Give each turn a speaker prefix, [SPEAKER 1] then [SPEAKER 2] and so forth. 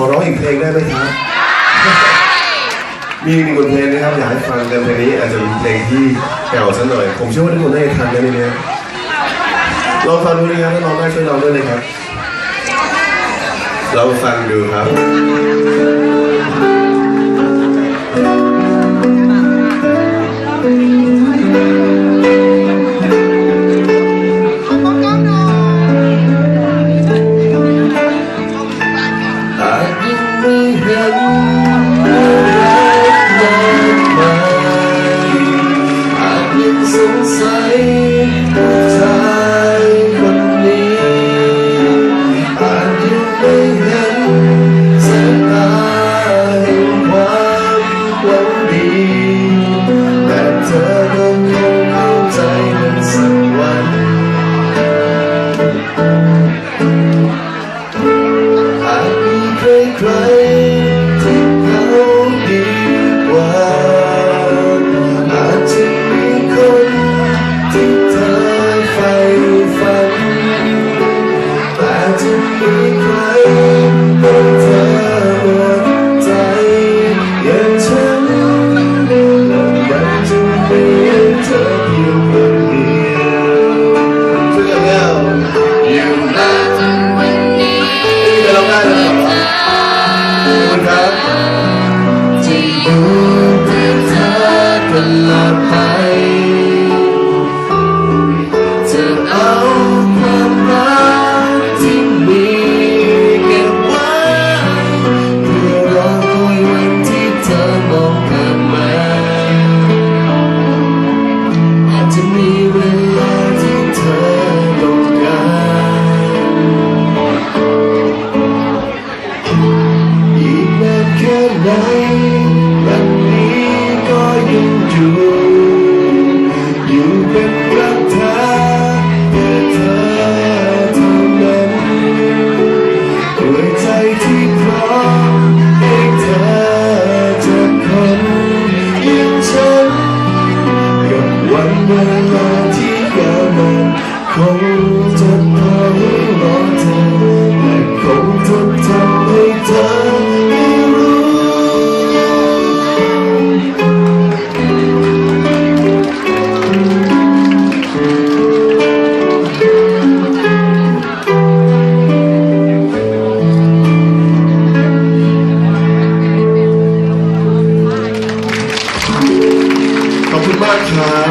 [SPEAKER 1] อร้องอีกเพลงได้ไหมครับมีอีกหนึ่งบทเพลงนะครับอยากให้ฟังกันเพลงนี้อาจจะเป็นเพลงที่เก่าสักหน่อย ผมเชื่อว่าทุกคนได้ทันกันในนี้ลองฟังดูนะครับถ้าลองได้ช่วยลองด้วยเลยครับลองฟังดูครับ Xoay กลับมาอาจจะมีเวลาที่เธอตการอีกนานแค่ไหน Bye.